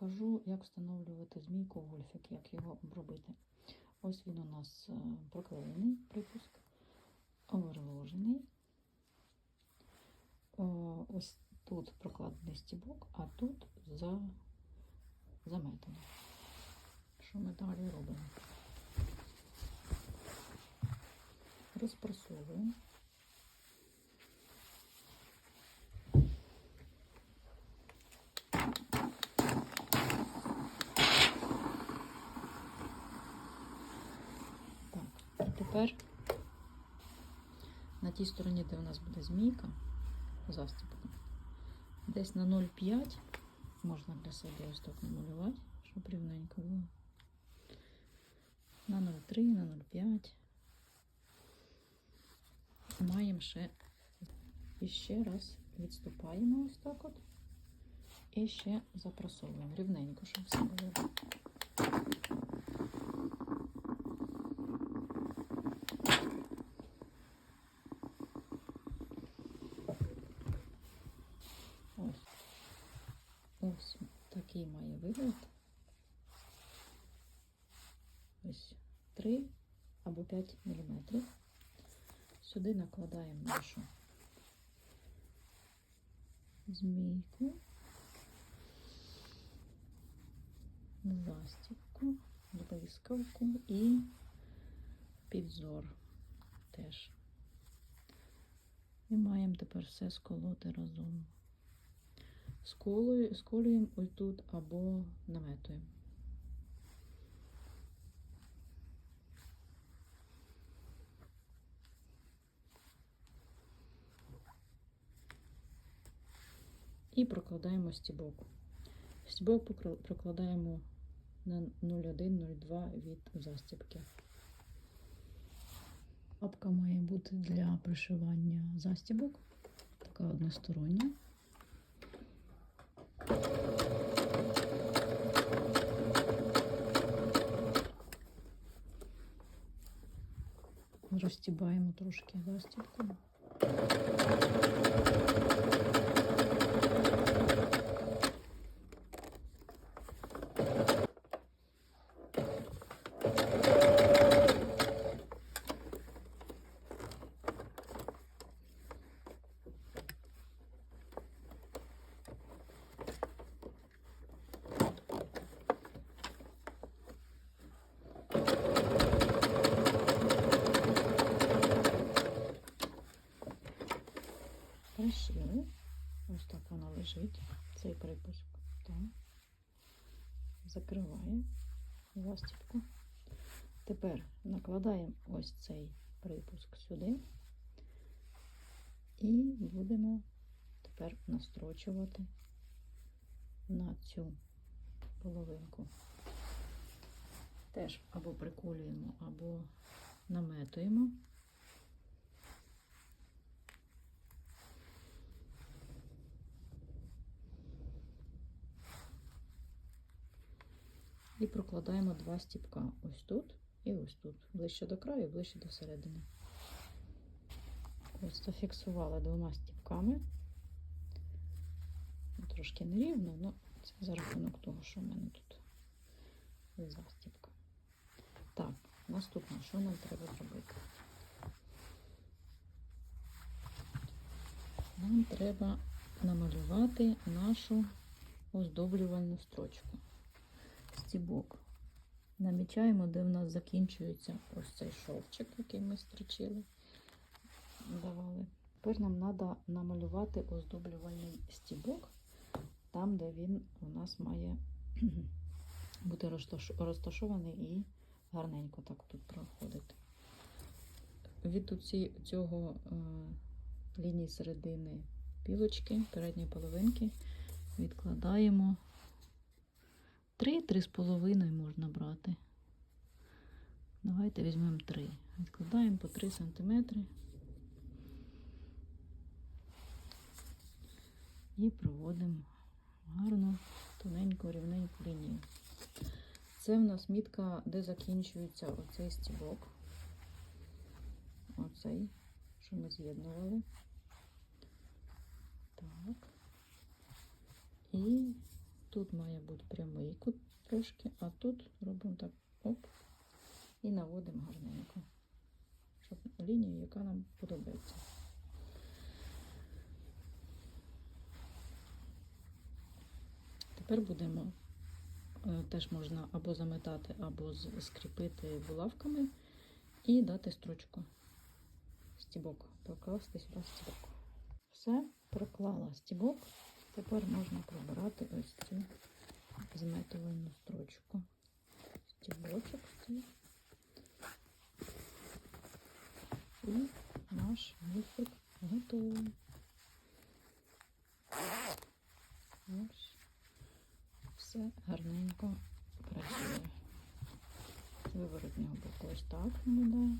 покажу, як встановлювати змійку гольфік, як його обробити. Ось він у нас е, проклеєний припуск, оверложений. Ось тут прокладений стібок, а тут за... заметано. Що ми далі робимо? Розпресовуємо. Так, і тепер на тій стороні, де у нас буде змійка, застіпка, десь на 0,5 можна для себе ось так намалювати, щоб рівненько було. На 0,3, на 0,5. Маємо ще і ще раз відступаємо ось так от. І ще запрасовуємо рівненько, щоб все було. Ось. Ось такий має вигляд. Ось 3 або 5 мм. Сюди накладаємо нашу змійку, застібку, блискавку і підзор теж. І маємо тепер все сколоти разом. Сколюємо ось тут або наметуємо. І прокладаємо стібок. Стібок прокладаємо на 0,1-0,2 від застібки. Лапка має бути для пришивання застібок. Така одностороння. Розстібаємо трошки застібку. Пришили. Ось так вона лежить. Цей припуск. Так. Закриває застібку. Тепер накладаємо ось цей припуск сюди. І будемо тепер настрочувати на цю половинку. Теж або приколюємо, або наметуємо. І прокладаємо два стіпка. Ось тут і ось тут. Ближче до краю, ближче до середини. Ось зафіксувала двома стіпками. Трошки нерівно, але це за рахунок того, що в мене тут застіпка. Так, наступне, що нам треба зробити? Нам треба намалювати нашу оздоблювальну строчку стібок. Намічаємо, де в нас закінчується ось цей шовчик, який ми стрічили, давали. Тепер нам треба намалювати оздоблювальний стібок, там, де він у нас має бути розташований і гарненько так тут проходити. Від оці- цього е, лінії середини пілочки, передньої половинки відкладаємо 3, 3,5 можна брати. Давайте візьмемо 3. Відкладаємо по 3 см. І проводимо гарну, тоненьку, рівненьку лінію. Це в нас мітка, де закінчується оцей стібок. Оцей, що ми з'єднували. Так. І Тут має бути прямий кут трошки, а тут робимо так оп і наводимо гарненько, щоб лінію, яка нам подобається. Тепер будемо е, теж можна або заметати, або скріпити булавками і дати строчку. Стібок. Прокласти сюди стібок. Все, проклала стібок. Тепер можна прибирати ось цю зметувальну строчку. Стібочок цей. І наш мультик готовий. Ось. Все гарненько працює. З виворотнього боку ось так виглядає.